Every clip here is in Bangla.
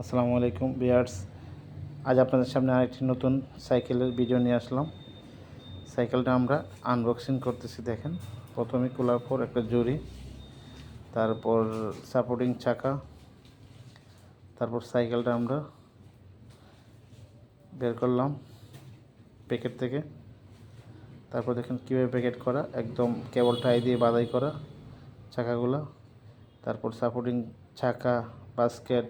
আসসালামু আলাইকুম বিয়ার্স। আজ আপনাদের সামনে আরেকটি নতুন সাইকেলের ভিডিও নিয়ে আসলাম। সাইকেলটা আমরা আনবক্সিং করতেছি, দেখেন। প্রথমে খোলার পর একটা জুড়ি, তারপর সাপোর্টিং চাকা, তারপর সাইকেলটা আমরা বের করলাম প্যাকেট থেকে। তারপর দেখেন কীভাবে প্যাকেট করা, একদম কেবল টাই দিয়ে বাদাই করা চাকাগুলো। তারপর সাপোর্টিং চাকা, বাস্কেট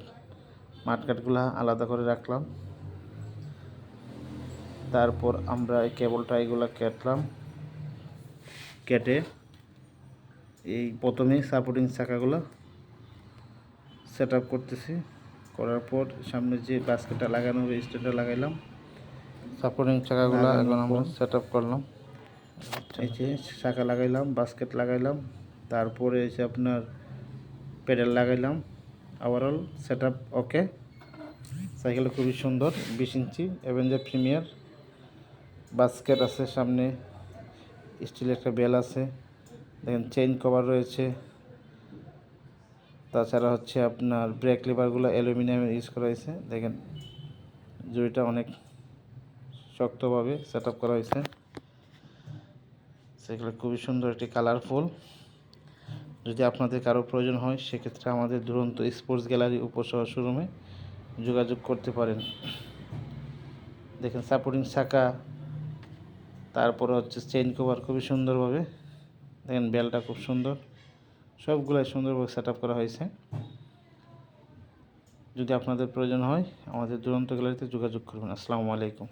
মাঠকাটগুলো আলাদা করে রাখলাম। তারপর আমরা এই কেবল টাইগুলো কেটলাম। কেটে এই প্রথমে সাপোর্টিং চাকাগুলো সেট আপ করতেছি। করার পর সামনে যে বাস্কেটটা লাগানো হবে স্ট্যান্ডটা লাগাইলাম। সাপোর্টিং চাকাগুলো এখন আমরা সেট আপ করলাম। এই যে চাকা লাগাইলাম বাস্কেট লাগাইলাম। তারপরে এসে আপনার পেডেল লাগাইলাম। ওভারঅল সেট আপ ওকে সাইকেলটা খুবই সুন্দর, বিশ ইঞ্চি অ্যাভেঞ্জার প্রিমিয়ার বাস্কেট আছে সামনে স্টিলের একটা বেল আছে। দেখেন চেইন কভার রয়েছে। তাছাড়া হচ্ছে আপনার ব্রেক লিভারগুলো অ্যালুমিনিয়ামের ইউজ করা হয়েছে। দেখেন, জুড়িটা অনেক শক্তভাবে সেট করা হয়েছে। সাইকেলটা খুবই সুন্দর, একটি কালারফুল যদি আপনাদের কারও প্রয়োজন হয়, সেক্ষেত্রে আমাদের দুরন্ত স্পোর্টস গ্যালারি উপসহ শোরুমে যোগাযোগ করতে পারেন। দেখেন সাপোর্টিং চাকা তারপরে হচ্ছে চেইন কভার খুবই সুন্দরভাবে। দেখেন, বেলটা খুব সুন্দর। সবগুলাই সুন্দরভাবে সেট করা হয়েছে। যদি আপনাদের প্রয়োজন হয়, আমাদের দুরন্ত গ্যালারিতে যোগাযোগ করবেন। আসসালামু আলাইকুম।